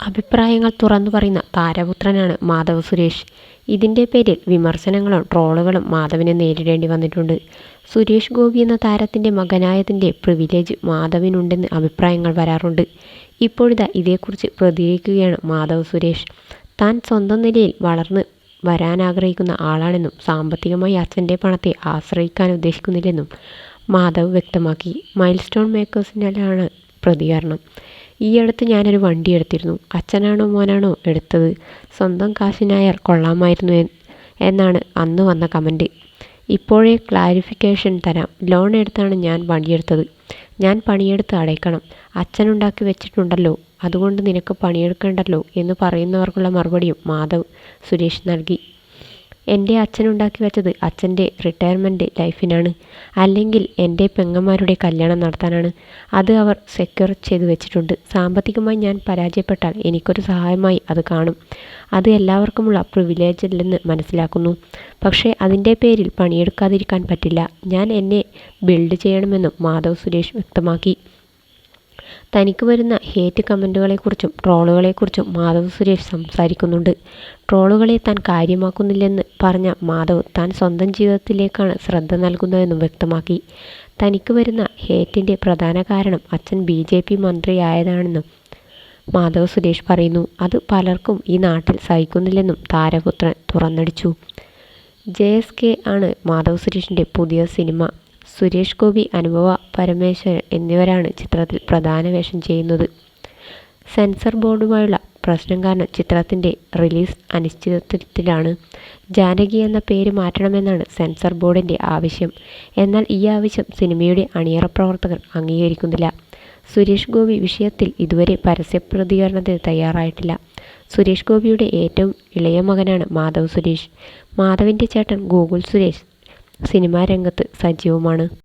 അഭിപ്രായങ്ങൾ തുറന്നു പറയുന്ന താരപുത്രനാണ് മാധവ് സുരേഷ്. ഇതിന്റെ പേരിൽ വിമർശനങ്ങളും ട്രോളുകളും മാധവിന് നേരിടേണ്ടി വന്നിട്ടുണ്ട്. സുരേഷ് ഗോപി എന്ന താരത്തിന്റെ മകനായതിന്റെ പ്രിവിലേജ് മാധവിനുണ്ടെന്ന് അഭിപ്രായങ്ങൾ വരാറുണ്ട്. ഇപ്പോഴിതാ ഇതേക്കുറിച്ച് പ്രതികരിക്കുകയാണ് മാധവ് സുരേഷ്. താൻ സ്വന്തം നിലയിൽ വളർന്ന് വരാനാഗ്രഹിക്കുന്ന ആളാണെന്നും സാമ്പത്തികമായി അച്ഛന്റെ പണത്തെ ആശ്രയിക്കാൻ ഉദ്ദേശിക്കുന്നില്ലെന്നും മാധവ് വ്യക്തമാക്കി. മൈൽ സ്റ്റോൺ മേക്കേഴ്സിനാണ് പ്രതികരണം. ഈയടുത്ത് ഞാനൊരു വണ്ടി എടുത്തിരുന്നു അച്ഛനാണോ മോനാണോ എടുത്തത്? സ്വന്തം കാശിനായർ കൊള്ളാമായിരുന്നു എന്നാണ് അന്ന് വന്ന കമന്റ് ഇപ്പോഴേ ക്ലാരിഫിക്കേഷൻ തരാം. ലോൺ എടുത്താണ് ഞാൻ വണ്ടിയെടുത്തത്. ഞാൻ പണിയെടുത്ത് അടയ്ക്കണം. അച്ഛനുണ്ടാക്കി വെച്ചിട്ടുണ്ടല്ലോ. അതുകൊണ്ട് നിനക്ക് പണിയെടുക്കണ്ടല്ലോ എന്ന് പറയുന്നവർക്കുള്ള മറുപടിയും മാധവ് സുരേഷ് നൽകി. എന്റെ അച്ഛനുണ്ടാക്കി വെച്ചത് അച്ഛന്റെ റിട്ടയർമെന്റ് ലൈഫിനാണ്. അല്ലെങ്കിൽ എന്റെ പെങ്ങന്മാരുടെ കല്യാണം നടത്താനാണ്. അത് അവർ സെക്യൂർ ചെയ്ത് വെച്ചിട്ടുണ്ട്. സാമ്പത്തികമായി ഞാൻ പരാജയപ്പെട്ടാൽ എനിക്കൊരു സഹായമായി അത് കാണും. അത് എല്ലാവർക്കുമുള്ള പ്രിവിലേജല്ലെന്ന് മനസ്സിലാക്കുന്നു. പക്ഷേ അതിന്റെ പേരിൽ പണിയെടുക്കാതിരിക്കാൻ പറ്റില്ല. ഞാൻ എന്നെ ബിൽഡ് ചെയ്യണമെന്നും മാധവ് സുരേഷ് വ്യക്തമാക്കി. തനിക്ക് വരുന്ന ഹേറ്റ് കമന്റുകളെക്കുറിച്ചും ട്രോളുകളെക്കുറിച്ചും മാധവ് സുരേഷ് സംസാരിക്കുന്നുണ്ട്. ട്രോളുകളെ താൻ കാര്യമാക്കുന്നില്ലെന്ന് പറഞ്ഞ മാധവ് താൻ സ്വന്തം ജീവിതത്തിലേക്കാണ് ശ്രദ്ധ നൽകുന്നതെന്നും വ്യക്തമാക്കി. തനിക്ക് വരുന്ന ഹേറ്റിന്റെ പ്രധാന കാരണം അച്ഛൻ ബി ജെ പി മന്ത്രിയായതാണെന്നും മാധവ് സുരേഷ് പറയുന്നു. അത് പലർക്കും ഈ നാട്ടിൽ സഹിക്കുന്നില്ലെന്നും താരപുത്രൻ തുറന്നടിച്ചു. ജെഎസ്കെ ആണ് മാധവ് സുരേഷിന്റെ പുതിയ സിനിമ. സുരേഷ് ഗോപി, അനുഭവ പരമേശ്വരൻ എന്നിവരാണ് ചിത്രത്തിൽ പ്രധാന വേഷം ചെയ്യുന്നത്. സെൻസർ ബോർഡുമായുള്ള പ്രശ്നം കാരണം ചിത്രത്തിന്റെ റിലീസ് അനിശ്ചിതത്വത്തിലാണ്. ജാനകി എന്ന പേര് മാറ്റണമെന്നാണ് സെൻസർ ബോർഡിന്റെ ആവശ്യം. എന്നാൽ ഈ ആവശ്യം സിനിമയുടെ അണിയറ പ്രവർത്തകർ അംഗീകരിക്കുന്നില്ല. സുരേഷ് ഗോപി വിഷയത്തിൽ ഇതുവരെ പരസ്യ പ്രതികരണത്തിന് തയ്യാറായിട്ടില്ല. സുരേഷ് ഗോപിയുടെ ഏറ്റവും ഇളയ മകനാണ് മാധവ് സുരേഷ്. മാധവിന്റെ ചേട്ടൻ ഗോകുൽ സുരേഷ് സിനിമാ രംഗത്ത് സജീവമാണ്.